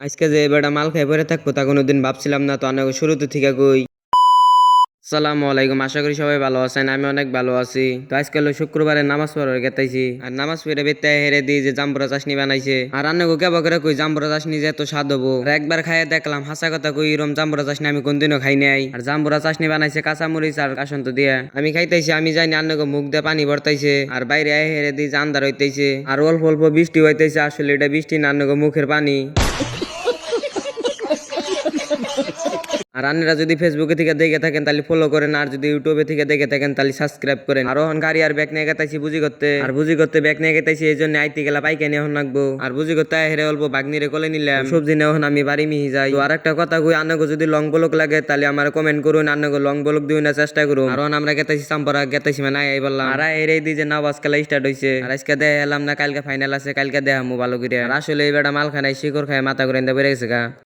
আজকে যে বেটা মাল খাই পরে থাকব তা কোনোদিন ভাবছিলাম না, তো অনেক শুরুতে থেকে কই। সালামু আলাইকুম, আশা করি সবাই ভালো আছেন, আমি অনেক ভালো আছি। তো আজকে হলো শুক্রবারে নামাজ পড়ার গেতাইছি আর নামাজ পড়ে বেতে হেরে দিই যে জাম্বুরা চাশনি বানাইছে। আর রান্না গো কেবা করে কই জাম্বুরা চাশনি যে এত স্বাদ হব। আর একবার খাইয়ে দেখলাম, হাসা কথা কই এরম জাম্বুরা চাশনি আমি কোনদিনও খাই নাই। আর জাম্বুরা চাশনি বানাইছে কাঁচা মরিচ আর কাসন্ত দিয়ে। আমি খাইতেছি, আমি জানি রান্না গো মুখ দিয়ে পানি ভরতাইছে। আর বাইরে আয় হেরে দিই যে আন্দার হইতেছে আর অল্প অল্প বৃষ্টি হইতেছে আসলে এটা বৃষ্টি না রান্না গো মুখের পানি। আর আপনারা যদি ফেসবুকে থেকে দেখে থাকেন, তাহলে ফলো করেন। আর যদি ইউটিউবে থেকে দেখে থাকেন, তাহলে সাবস্ক্রাইব করেন। আর ওখান গাড়ি আর ব্যাগ নিয়ে গেতাইছি বুঝি করতে। আর বুঝি করতে ব্যাগ নিয়ে গেতাইছি, এই জন্য আইতে গেলা পাইকে নিয়ে এখন রাখব। আর বুঝি করতে হেরে অল্প বাগনিরে কোলে নিলাম। সবজি নিয়ে এখন আমি বাড়ি মিহি যাই। আর একটা কথা কই আনাগো যদি লং বলক লাগে, তাহলে আমার কমেন্ট করুন। আনাগো লং বলক দিও না চেষ্টা করুন। আর আমরা গেতাইছি চাম্পরা, গেতাইছি মানে আই বললাম। আর এর এই যে নামাজ খেলা স্টার্ট হইছে। আর আজকে দেখ এলাম না, কালকে ফাইনাল আছে, কালকে দেখামু ভালো করে আর আসলে এই বেটা মাল খানাই শিকড় খায়, মাথা করে বেড়ে গেছে গা।